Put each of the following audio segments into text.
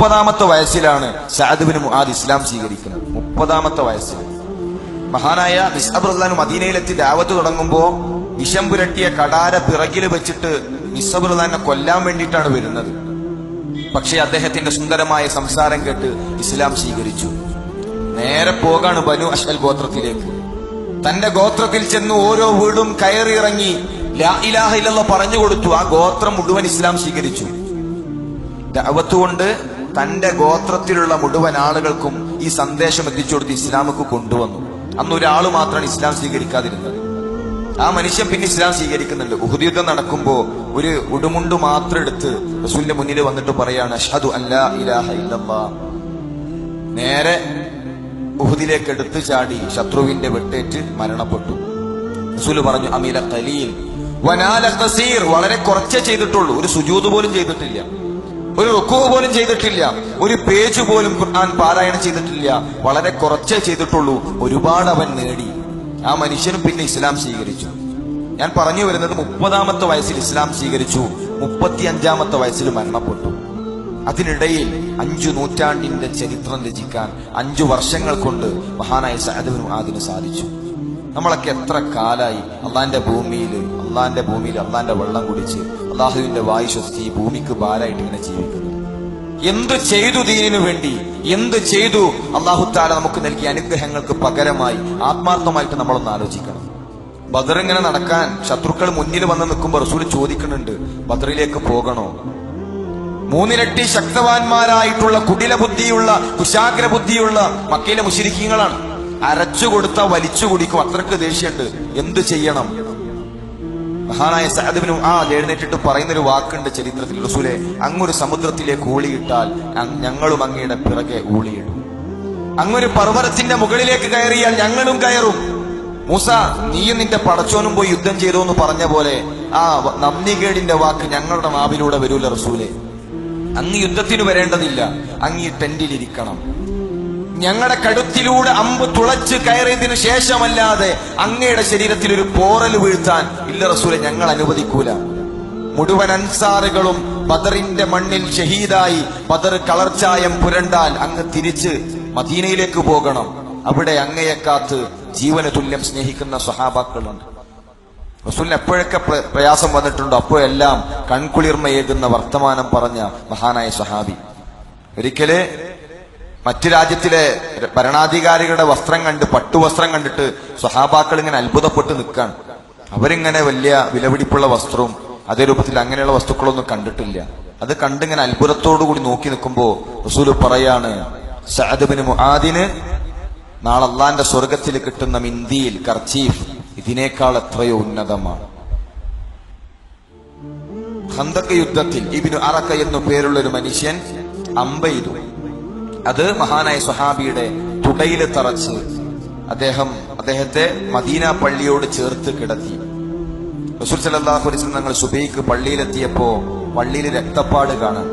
മുപ്പതാമത്തെ വയസ്സിലാണ് സഅദ്ബിന് മുആദ് ഇസ്ലാം സ്വീകരിക്കുന്നത്. മുപ്പതാമത്തെ വയസ്സിൽ. മഹാനായ നിസ്അബ്രുല്ലാൻ മദീനയിലെത്തി ദാവത്ത് തുടങ്ങുമ്പോ വിഷം പുരട്ടിയ കടാര പിറകിൽ വെച്ചിട്ട് നിസ്അബ്രുല്ലാനെ കൊല്ലാൻ വേണ്ടിയിട്ടാണ് വരുന്നത്. പക്ഷേ അദ്ദേഹത്തിന്റെ സുന്ദരമായ സംസാരം കേട്ട് ഇസ്ലാം സ്വീകരിച്ചു. നേരെ പോകാണ് ബനു അഷൽ ഗോത്രത്തിലേക്ക്. തന്റെ ഗോത്രത്തിൽ ചെന്ന് ഓരോ വീടും കയറിയിറങ്ങി ലാ ഇലാഹ ഇല്ലല്ലാഹ് പറഞ്ഞു കൊടുത്തു ആ ഗോത്രം മുഴുവൻ ഇസ്ലാം സ്വീകരിച്ചു. ദഅവത്ത് കൊണ്ട് തന്റെ ഗോത്രത്തിലുള്ള മുഴുവൻ ആളുകൾക്കും ഈ സന്ദേശം എത്തിച്ചു കൊടുത്ത് ഇസ്ലാമുക്ക് കൊണ്ടുവന്നു. അന്ന് ഒരാൾ മാത്രമാണ് ഇസ്ലാം സ്വീകരിക്കാതിരുന്നത്. ആ മനുഷ്യൻ പിന്നെ ഇസ്ലാം സ്വീകരിക്കുന്നുണ്ട്. ഉഹുദ് യുദ്ധം നടക്കുമ്പോ ഒരു ഉടുമുണ്ട് മാത്രം എടുത്ത് റസൂലിന്റെ മുന്നിൽ വന്നിട്ട് പറയാണ് അഷ്ഹദു ഇല്ലല്ലാ. നേരെ ഉഹുദിലേക്ക് എടുത്തു ചാടി ശത്രുവിന്റെ വെട്ടേറ്റ് മരണപ്പെട്ടു. റസൂൽ പറഞ്ഞു അമീല കലീൽ വനാല വളരെ കുറച്ചേ ചെയ്തിട്ടുള്ളൂ. ഒരു സുജൂത് പോലും ചെയ്തിട്ടില്ല. ഒരു റുക്കു പോലും ചെയ്തിട്ടില്ല. ഒരു പേജ് പോലും ഖുർആൻ പാരായണം ചെയ്തിട്ടില്ല. വളരെ കുറച്ചേ ചെയ്തിട്ടുള്ളൂ. ഒരുപാട് അവൻ നേടി. ആ മനുഷ്യനും പിന്നെ ഇസ്ലാം സ്വീകരിച്ചു. ഞാൻ പറഞ്ഞു വരുന്നത് മുപ്പതാമത്തെ വയസ്സിൽ ഇസ്ലാം സ്വീകരിച്ചു. മുപ്പത്തി അഞ്ചാമത്തെ വയസ്സിൽ മരണപ്പെട്ടു. അതിനിടയിൽ അഞ്ചു നൂറ്റാണ്ടിന്റെ ചരിത്രം രചിക്കാൻ അഞ്ചു വർഷങ്ങൾ കൊണ്ട് മഹാനായ സഹദബിനും ആദിന് സാധിച്ചു. നമ്മളൊക്കെ എത്ര കാലായി അള്ളാന്റെ ഭൂമിയിൽ അള്ളാന്റെ ഭൂമിയിൽ അള്ളാന്റെ വെള്ളം കുടിച്ച് അള്ളാഹുവിന്റെ വായു ശ്വസിച്ച് ഈ ഭൂമിക്ക് ഭാരമായിട്ട് ഇങ്ങനെ ജീവിക്കുന്നു. എന്ത് ചെയ്തു ദീനിനു വേണ്ടി? എന്ത് ചെയ്തു? അള്ളാഹു താല നമുക്ക് നൽകിയ അനുഗ്രഹങ്ങൾക്ക് പകരമായി ആത്മാർത്ഥമായിട്ട് നമ്മളൊന്ന് ആലോചിക്കണം. ബദർ ഇങ്ങനെ നടക്കാൻ ശത്രുക്കൾ മുന്നിൽ വന്ന് നിൽക്കുമ്പോൾ റസൂൽ ചോദിക്കുന്നുണ്ട് ബദറിലേക്ക് പോകണോ? മൂന്നിരട്ടി ശക്തവാന്മാരായിട്ടുള്ള കുടില ബുദ്ധിയുള്ള കുശാഗ്ര ബുദ്ധിയുള്ള മക്കയിലെ മുശിരിക്കീങ്ങളാണ്. അരച്ചു കൊടുത്ത വലിച്ചു കുടിക്കും. അത്രയ്ക്ക് ദേഷ്യമുണ്ട്. എന്ത് ചെയ്യണം? മഹാനായ സഹദിബിനും ആ എഴുന്നേറ്റിട്ട് പറയുന്ന ഒരു വാക്കുണ്ട് ചരിത്രത്തിൽ. റസൂലെ അങ്ങൊരു സമുദ്രത്തിലേക്ക് ഊളിയിട്ടാൽ ഞങ്ങളും അങ്ങയുടെ പിറകെ ഊളിയിടും. അങ്ങൊരു പർവതത്തിന്റെ മുകളിലേക്ക് കയറിയാൽ ഞങ്ങളും കയറും. മൂസ നീയും നിന്റെ പടച്ചോനും പോയി യുദ്ധം ചെയ്തു എന്ന് പറഞ്ഞ പോലെ ആ നന്ദികേടിന്റെ വാക്ക് ഞങ്ങളുടെ നാവിലൂടെ വരൂല റസൂലെ. അങ്ങ് യുദ്ധത്തിന് വരേണ്ടതില്ല. അങ്ങ് ഈ ടെന്റിലിരിക്കണം ഞങ്ങളുടെ കഴുത്തിലൂടെ അമ്പ് തുളച്ച് കയറിയതിനു ശേഷമല്ലാതെ അങ്ങയുടെ ശരീരത്തിൽ ഒരു പോറൽ വീഴ്ത്താൻ ഇല്ല റസൂലെ ഞങ്ങൾ അനുവദിക്കൂല. മുഴുവൻ അൻസാറുകളും ബദറിന്റെ മണ്ണിൽ ഷഹീദായി ബദർ കളർച്ചായം പുരണ്ടാൽ അങ്ങ് തിരിച്ച് മദീനയിലേക്ക് പോകണം. അവിടെ അങ്ങയെ കാത്ത് ജീവന തുല്യം സ്നേഹിക്കുന്ന സ്വഹാബാക്കളുണ്ട്. റസൂലിന് എപ്പോഴൊക്കെ പ്ര- പ്രയാസം വന്നിട്ടുണ്ടോ? അപ്പോഴെല്ലാം കൺകുളിർമയേകുന്ന വർത്തമാനം പറഞ്ഞ മഹാനായ സ്വഹാബി. ഒരിക്കൽ മറ്റു രാജ്യത്തിലെ ഭരണാധികാരികളുടെ വസ്ത്രം കണ്ട് പട്ടുവസ്ത്രം കണ്ടിട്ട് സ്വഹാബാക്കൾ ഇങ്ങനെ അത്ഭുതപ്പെട്ട് നിൽക്കാണ്. അവരിങ്ങനെ വലിയ വിലപിടിപ്പുള്ള വസ്ത്രവും അതേ രൂപത്തിൽ അങ്ങനെയുള്ള വസ്തുക്കളൊന്നും കണ്ടിട്ടില്ല. അത് കണ്ടിങ്ങനെ അത്ഭുതത്തോടു കൂടി നോക്കി നിൽക്കുമ്പോ റസൂൽ പറയാണ് സഹദബിന് മുഹാദിന് നാളെ അള്ളാന്റെ സ്വർഗത്തിൽ കിട്ടുന്ന മിന്തിയിൽ കർച്ചീഫ് ഇതിനേക്കാൾ എത്രയോ ഉന്നതമാണ്. ഖന്തക്ക് യുദ്ധത്തിൽ ഇബിനു അറക്ക എന്നു പേരുള്ള ഒരു മനുഷ്യൻ അമ്പെയ്തു അത് മഹാനായ സുഹാബിയുടെ തുടയിൽ തറച്ച് അദ്ദേഹം അദ്ദേഹത്തെ മദീന പള്ളിയോട് ചേർത്ത് കിടത്തി. റസൂൽ സല്ലല്ലാഹു അലൈഹി വസല്ലം ഞങ്ങൾ സുബൈക്ക് പള്ളിയിലെത്തിയപ്പോ പള്ളിയിൽ രക്തപ്പാട് കാണാൻ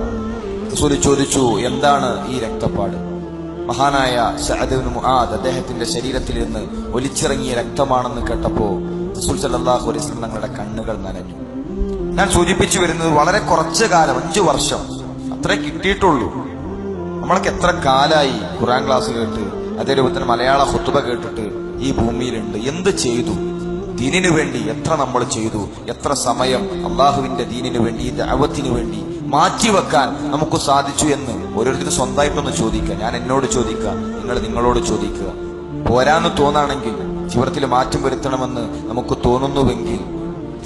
റസൂൽ ചോദിച്ചു എന്താണ് ഈ രക്തപ്പാട്? മഹാനായ മുആദ് അദ്ദേഹത്തിന്റെ ശരീരത്തിൽ നിന്ന് ഒലിച്ചിറങ്ങിയ രക്തമാണെന്ന് കേട്ടപ്പോ റസൂൽ സല്ലല്ലാഹു അലൈഹി വസല്ലം ഞങ്ങളുടെ കണ്ണുകൾ നനഞ്ഞു. ഞാൻ സൂചിപ്പിച്ചു വരുന്നത് വളരെ കുറച്ചു കാലം അഞ്ചു വർഷം. അത്രേ കിട്ടിയിട്ടുള്ളൂ. നമ്മളൊക്കെ എത്ര കാലായി ഖുറാൻ ക്ലാസ് കേട്ട് അതേ രൂപത്തിൽ മലയാള ഹുത്തുബ കേട്ടിട്ട് ഈ ഭൂമിയിലുണ്ട്. എന്ത് ചെയ്തു? ദീനിനു വേണ്ടി എത്ര നമ്മൾ ചെയ്തു? എത്ര സമയം അള്ളാഹുവിന്റെ ദീനിനു വേണ്ടി ദൈവത്തിനു വേണ്ടി മാറ്റിവെക്കാൻ നമുക്ക് സാധിച്ചു എന്ന് ഓരോരുത്തരും സ്വന്തമായിട്ടൊന്ന് ചോദിക്കുക. ഞാൻ എന്നോട് ചോദിക്കുക നിങ്ങൾ നിങ്ങളോട് ചോദിക്കുക. പോരാന്ന് തോന്നാണെങ്കിൽ ജീവിതത്തിൽ മാറ്റം വരുത്തണമെന്ന് നമുക്ക് തോന്നുന്നുവെങ്കിൽ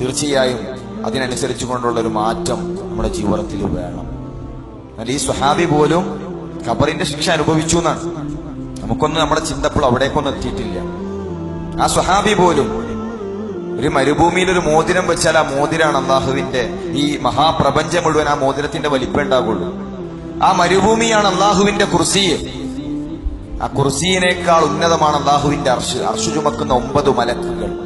തീർച്ചയായും അതിനനുസരിച്ച് കൊണ്ടുള്ള ഒരു മാറ്റം നമ്മുടെ ജീവിതത്തിൽ വേണം. എന്നാൽ ഈ സ്വഹാബി പോലും ഖബറിന്റെ ശിക്ഷ അനുഭവിച്ചു എന്നാണ്. നമുക്കൊന്നും നമ്മുടെ ചിന്തപ്പോൾ അവിടേക്കൊന്നും എത്തിയിട്ടില്ല. ആ സ്വഹാബി പോലും ഒരു മരുഭൂമിയിൽ ഒരു മോതിരം വെച്ചാൽ ആ മോതിരാണ് അള്ളാഹുവിന്റെ ഈ മഹാപ്രപഞ്ചം മുഴുവൻ ആ മോതിരത്തിന്റെ വലിപ്പം ഉണ്ടാകുള്ളൂ ആ മരുഭൂമിയാണ് അള്ളാഹുവിന്റെ കുർസിയെ ആ കുർസിയിനേക്കാൾ ഉന്നതമാണ് അള്ളാഹുവിന്റെ അർഷ്. അർഷു ചുമക്കുന്ന ഒമ്പത് മലക്കുകൾ.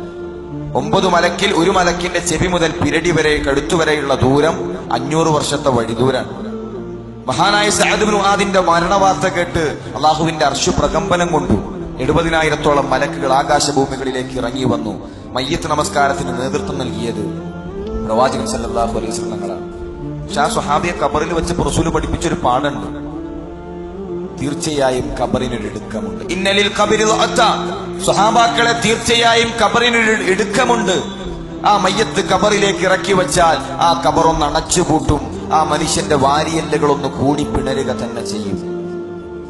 ഒമ്പത് മലക്കിൽ ഒരു മലക്കിന്റെ ചെവി മുതൽ പിരടി വരെ കടുത്തു വരെയുള്ള ദൂരം അഞ്ഞൂറ് വർഷത്തെ വഴിദൂരാണ്. മഹാനായ സഅദ്ബിൻ ആദിന്റെ മരണവാർത്ത കേട്ട് അള്ളാഹുവിന്റെ അർശു പ്രകമ്പനം കൊണ്ടു. എഴുപതിനായിരത്തോളം മലക്കുകൾ ആകാശഭൂമികളിലേക്ക് ഇറങ്ങി വന്നു. മയ്യത്ത് നമസ്കാരത്തിന് നേതൃത്വം നൽകിയത് പ്രവാചകൻ സല്ലാഹു അലൈഹി തങ്ങളാണ്. പക്ഷെ ആ കബറിൽ വെച്ച് പ്രസൂൽ പഠിപ്പിച്ചൊരു പാടുണ്ട് തീർച്ചയായും കബറിനൊരു ഇടുക്കമുണ്ട് ഇന്നലിൽ കബരി സ്വഹാബാക്കളെ തീർച്ചയായും കബറിനൊരു ഇടുക്കമുണ്ട് ആ മയ്യത്ത് കബറിലേക്ക് ഇറക്കി വെച്ചാൽ ആ കബറൊന്ന് അടച്ചുപൂട്ടും. ആ മനുഷ്യന്റെ വാരിയല്ലുകളൊന്ന് കൂടി പിണരുക തന്നെ ചെയ്യും.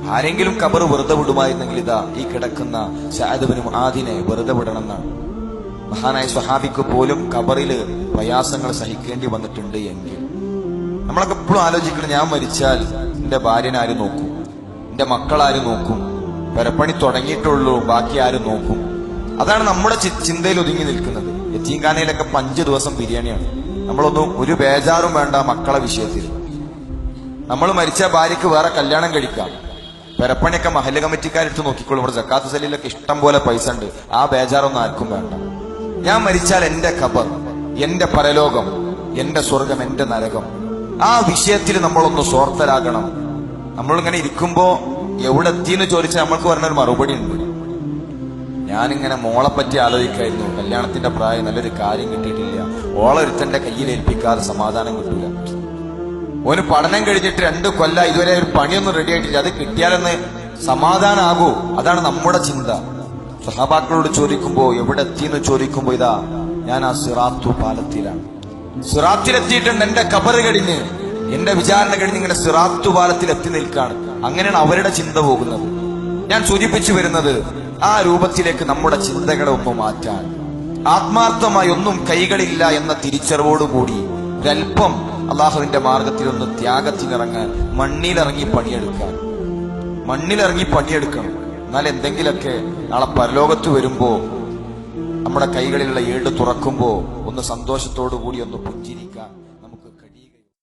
ആരെങ്കിലും കബർ വെറുതെ വിടുമായിരുന്നെങ്കിൽ ഇതാ ഈ കിടക്കുന്ന ഷാദബിനും ആദിനെ വെറുതെ വിടണമെന്നാണ്. മഹാനായ സ്വഹാബിക്ക് പോലും കബറിൽ പ്രയാസങ്ങൾ സഹിക്കേണ്ടി വന്നിട്ടുണ്ട് എങ്കിൽ. നമ്മളൊക്കെ എപ്പോഴും ആലോചിക്കണം ഞാൻ മരിച്ചാൽ എന്റെ ആര് നോക്കും എന്റെ മക്കളാര് നോക്കും പരപ്പണി തുടങ്ങിയിട്ടുള്ളൂ ബാക്കി ആര് നോക്കും. അതാണ് നമ്മുടെ ചിന്തയിൽ ഒതുങ്ങി നിൽക്കുന്നത്. യത്തീംഖാനയിലൊക്കെ പഞ്ച് ദിവസം ബിരിയാണിയാണ്. നമ്മളൊന്നും ഒരു ബേജാറും വേണ്ട മക്കളെ വിഷയത്തിൽ. നമ്മൾ മരിച്ച ഭാര്യക്ക് വേറെ കല്യാണം കഴിക്കാം. പെരപ്പണിയൊക്കെ മഹല്ല് കമ്മിറ്റിക്കാരെടുത്ത് നോക്കിക്കോളും. ഇവിടെ ജക്കാത്ത് സലീലൊക്കെ ഇഷ്ടം പോലെ പൈസ ഉണ്ട്. ആ ബേജാറൊന്നും ആർക്കും വേണ്ട. ഞാൻ മരിച്ചാൽ എന്റെ ഖബർ എന്റെ പരലോകം എന്റെ സ്വർഗം എന്റെ നരകം. ആ വിഷയത്തിൽ നമ്മളൊന്ന് സ്വാർത്ഥരാകണം. നമ്മളിങ്ങനെ ഇരിക്കുമ്പോ എവിടെ എത്തിയെന്ന് ചോദിച്ചാൽ നമ്മൾക്ക് പറഞ്ഞൊരു മറുപടി ഉണ്ട്. ഞാനിങ്ങനെ മോളെ പറ്റി ആലോചിക്കായിരുന്നു. കല്യാണത്തിന്റെ പ്രായം നല്ലൊരു കാര്യം കിട്ടിയിട്ടില്ല. ഓളൊരുത്തന്റെ കയ്യിൽ ഏൽപ്പിക്കാതെ സമാധാനം കിട്ടില്ല ഓന് പഠനം കഴിഞ്ഞിട്ട് രണ്ട് കൊല്ല ഇതുവരെ ഒരു പണിയൊന്നും റെഡി ആയിട്ടില്ല. അത് കിട്ടിയാലെന്ന് സമാധാനാകൂ. അതാണ് നമ്മുടെ ചിന്ത. സഹാബാക്കളോട് ചോദിക്കുമ്പോ എവിടെ എത്തിയെന്ന് ചോദിക്കുമ്പോ ഇതാ ഞാൻ ആ സിറാത്തു പാലത്തിലാണ്. സിറാത്തിലെത്തിയിട്ടുണ്ട് എന്റെ കബറ് കഴിഞ്ഞ്. എന്റെ വിചാരണ കഴിഞ്ഞ് ഇങ്ങനെ സിറാത്തു പാലത്തിൽ എത്തി നിൽക്കാണ്. അങ്ങനെയാണ് അവരുടെ ചിന്ത പോകുന്നത്. ഞാൻ സൂചിപ്പിച്ചു വരുന്നത് ആ രൂപത്തിലേക്ക് നമ്മുടെ ചിന്തകളെ ഒന്ന് മാറ്റാൻ. ആത്മാർത്ഥമായി ഒന്നും കൈകളില്ല എന്ന തിരിച്ചറിവോടുകൂടി ഒരൽപ്പം അള്ളാഹുവിന്റെ മാർഗത്തിൽ ഒന്ന് ത്യാഗത്തിനിറങ്ങാൻ മണ്ണിലിറങ്ങി പണിയെടുക്കാൻ. മണ്ണിലിറങ്ങി പണിയെടുക്കണം. എന്നാൽ എന്തെങ്കിലൊക്കെ നാളെ പരലോകത്ത് വരുമ്പോ നമ്മുടെ കൈകളിലുള്ള ഏട് തുറക്കുമ്പോ ഒന്ന് സന്തോഷത്തോടു കൂടി ഒന്ന് പുഞ്ചിരിക്കാൻ